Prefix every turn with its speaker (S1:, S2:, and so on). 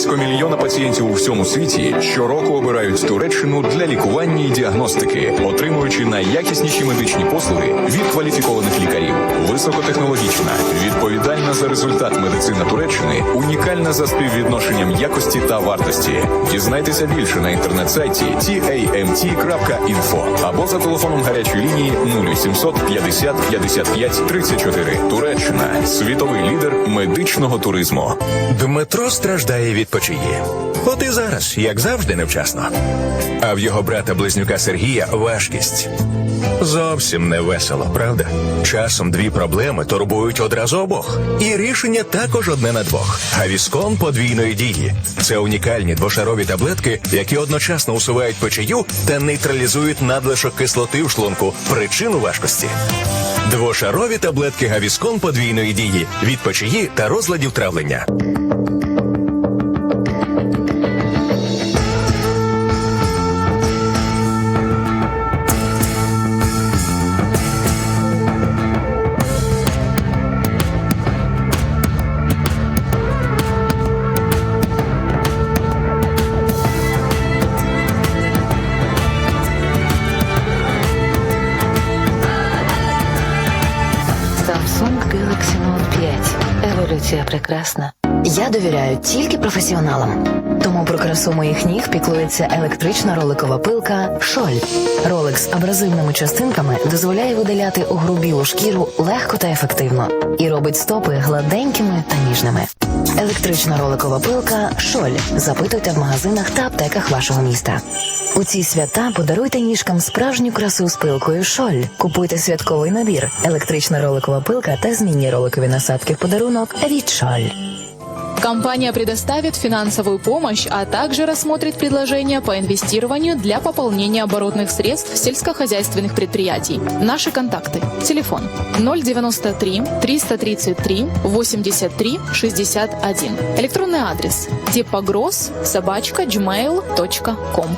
S1: Близько мільйона пацієнтів у всьому світі щороку обирають Туреччину для лікування і діагностики, отримуючи найякісніші медичні послуги від кваліфікованих лікарів. Високотехнологічна, відповідальна за результат медицина Туреччини, унікальна за співвідношенням якості та вартості. Дізнайтеся більше на інтернет-сайті tamt.info або за телефоном гарячої лінії 0800 50 55 34. Туреччина світовий лідер медичного туризму.
S2: Дмитро страждає від печії. От і зараз, як завжди, невчасно. А в його брата близнюка Сергія важкість. Зовсім не весело, правда? Часом дві проблеми турбують одразу обох. І рішення також одне на двох. Гавіскон подвійної дії. Це унікальні двошарові таблетки, які одночасно усувають печію та нейтралізують надлишок кислоти в шлунку, причину важкості. Двошарові таблетки Гавіскон подвійної дії від печії та розладів травлення.
S3: Samsung Galaxy Note 5. Еволюція прекрасна. Я довіряю тільки професіоналам. Тому про красу моїх ніг піклується електрична роликова пилка Шоль. Ролик з абразивними частинками дозволяє видаляти у грубілу шкіру легко та ефективно і робить стопи гладенькими та ніжними. Електрична роликова пилка Шоль. Запитуйте в магазинах та аптеках вашого міста. У ці свята подаруйте ніжкам справжню красу з пилкою Шоль. Купуйте святковий набір, електрична роликова пилка та змінні роликові насадки в подарунок від Шоль.
S4: Компания предоставит финансовую помощь, а также рассмотрит предложения по инвестированию для пополнения оборотных средств сельскохозяйственных предприятий. Наши контакты. Телефон 093 333 83 61. Электронный адрес типогросс собачка gmail.com.